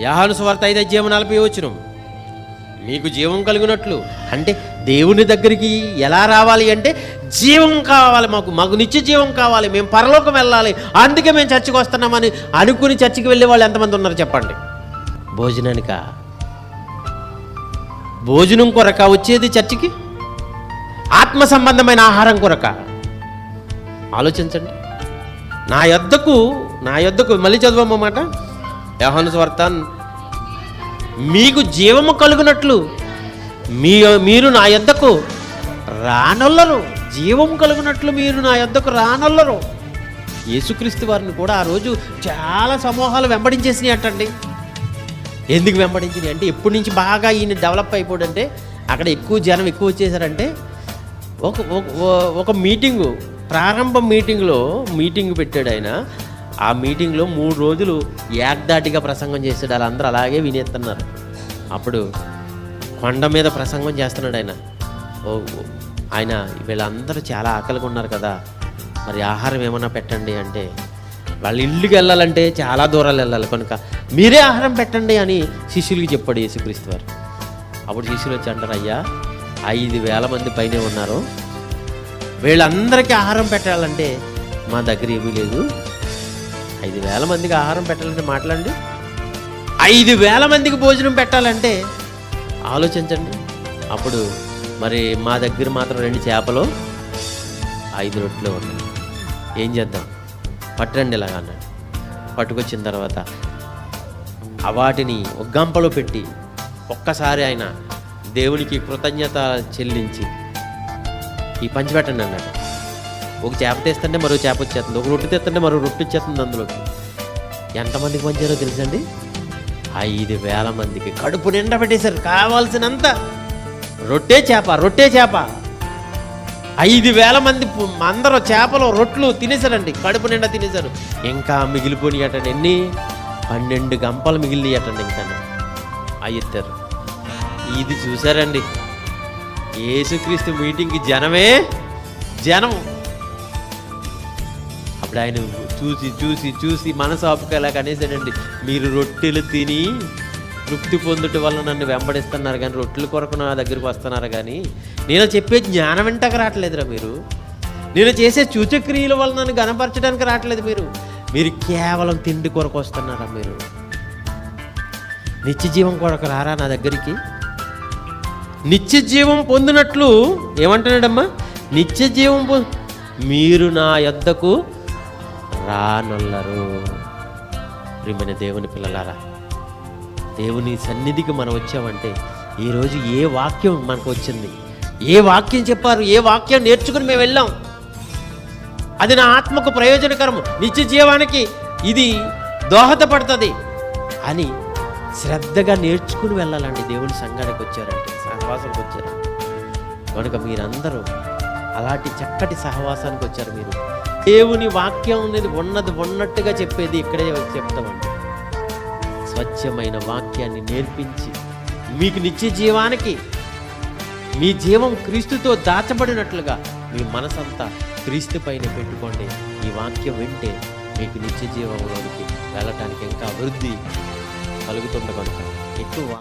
యాహాను సువార్త ఐదు అధ్యాయం నలభై వచ్చిన మీకు జీవం కలిగినట్లు అంటే దేవుని దగ్గరికి ఎలా రావాలి అంటే జీవం కావాలి మాకు మాకు నిత్య జీవం కావాలి మేము పరలోకం వెళ్ళాలి అందుకే మేము చర్చికి వస్తున్నామని అనుకుని చర్చికి వెళ్ళే వాళ్ళు ఎంతమంది ఉన్నారు చెప్పండి. భోజనానిక? భోజనం కొరక వచ్చేది చర్చికి? ఆత్మ సంబంధమైన ఆహారం కొరక? ఆలోచించండి. నా యొద్దకు నా యొద్దకు మళ్ళీ చదవమాట యోహాను స్వార్త మీకు జీవము కలుగునట్లు మీ మీరు నా యొద్దకు రానొల్లరు. జీవము కలుగునట్లు మీరు నా యొద్దకు రానొల్లరు. యేసుక్రీస్తు వారిని కూడా ఆ రోజు చాలా సమూహాలు వెంబడించేసినాయి అంటండి. ఎందుకు వెంబడించినాయి అంటే ఎప్పటి నుంచి బాగా ఈయన డెవలప్ అయిపోడంటే అక్కడ ఎక్కువ జనం ఎక్కువ వచ్చేసారంటే ఒక ఒక- ఒక మీటింగు ప్రారంభ మీటింగ్లో మీటింగ్ పెట్టాడు ఆయన. ఆ మీటింగ్లో మూడు రోజులు ఏకదాటిగా ప్రసంగం చేశాడు వాళ్ళందరూ అలాగే వినేస్తున్నారు అప్పుడు కొండ మీద ప్రసంగం చేస్తున్నాడు ఆయన. ఓ ఆయన వీళ్ళందరూ చాలా ఆకలిగా ఉన్నారు కదా మరి ఆహారం ఏమైనా పెట్టండి అంటే వాళ్ళ ఇల్లుకి వెళ్ళాలంటే చాలా దూరాలు వెళ్ళాలి కనుక మీరే ఆహారం పెట్టండి అని శిష్యులకి చెప్పాడు యేసుక్రీస్తు వారు. అప్పుడు శిష్యులు వచ్చి అంటారు అయ్యా ఐదు వేల మంది పైనే ఉన్నారు. వీళ్ళందరికీ ఆహారం పెట్టాలంటే మా దగ్గర ఏమీ లేదు. ఐదు వేల మందికి ఆహారం పెట్టాలంటే మాట్లాడండి. ఐదు వేల మందికి భోజనం పెట్టాలంటే ఆలోచించండి. అప్పుడు మరి మా దగ్గర మాత్రం రెండు చేపలు ఐదు రొట్టెలు ఉన్నాయి. ఏం చేద్దాం? పట్టండి ఇలాగ అన్నాడు. పట్టుకొచ్చిన తర్వాత వాటిని ఒక గంపలో పెట్టి ఒక్కసారి ఆయన దేవునికి కృతజ్ఞత చెల్లించి ఈ పంచి పెట్టండి అన్నాడు. ఒక చేప తీస్తుంటే మరో చేప వచ్చేస్తుంది. ఒక రొట్టె తెస్తుంటే మరో రొట్టె వచ్చేస్తుంది అందులోకి. ఎంతమందికి పంచారో తెలుసండి? ఐదు వేల మందికి. కడుపు నిండా పెట్టేశారు. కావాల్సినంత. రొట్టె చేప రొట్టె చేప. ఐదు వేల మంది అందరూ చేపలు రొట్లు తినేశారండి. కడుపు నిండా తినేశారు. ఇంకా మిగిలిపోయి అటండి ఎన్ని? పన్నెండు గంపలు మిగిలి అటండి ఇంకా. అయ్యారు ఇది చూసారండి యేసుక్రీస్తు మీటింగ్కి జనమే జనం. అప్పుడు ఆయన చూసి చూసి చూసి మనసు ఆపుకోలేక అనేసాడండి మీరు రొట్టెలు తిని తృప్తి పొందుట వల్ల నన్ను వెంబడిస్తున్నారు కానీ రొట్టెల కొరకు నా దగ్గరికి వస్తున్నారు కానీ నేను చెప్పే జ్ఞానం వెంటకు రావట్లేదురా మీరు. నేను చేసే సూచక్రియల వల్ల నన్ను గనపరచడానికి రావట్లేదు మీరు. మీరు కేవలం తిండి కొరకు వస్తున్నారా మీరు? నిత్య జీవం కొరకు రారా నా దగ్గరికి? నిత్య జీవం పొందినట్లు ఏమంటున్నాడమ్మా? నిత్య జీవం పొ మీరు నా యొద్దకు రానల్లరు. ప్రియమైన దేవుని పిల్లలారా దేవుని సన్నిధికి మనం వచ్చామంటే ఈరోజు ఏ వాక్యం మనకు వచ్చింది? ఏ వాక్యం చెప్పారు? ఏ వాక్యం నేర్చుకుని మేము వెళ్ళాం? అది నా ఆత్మకు ప్రయోజనకరము. నిత్య జీవానికి ఇది దోహదపడుతుంది అని శ్రద్ధగా నేర్చుకుని వెళ్ళాలండి. దేవుని సంఘానికి వచ్చారంటే సహవాసంకి వచ్చారు కనుక మీరందరూ అలాంటి చక్కటి సహవాసానికి వచ్చారు మీరు. దేవుని వాక్యం అనేది ఉన్నది ఉన్నట్టుగా చెప్పేది ఇక్కడే చెప్తామండి. స్వచ్ఛమైన వాక్యాన్ని నేర్పించి మీకు నిత్య జీవానికి మీ జీవం క్రీస్తుతో దాచబడినట్లుగా మీ మనసంతా క్రీస్తు పైన పెట్టుకోండి. ఈ వాక్యం వింటే మీకు నిత్య జీవంలోనికి వెళ్ళటానికి ఇంకా అభివృద్ధి కలుగుతుంది కనుక ఎక్కువ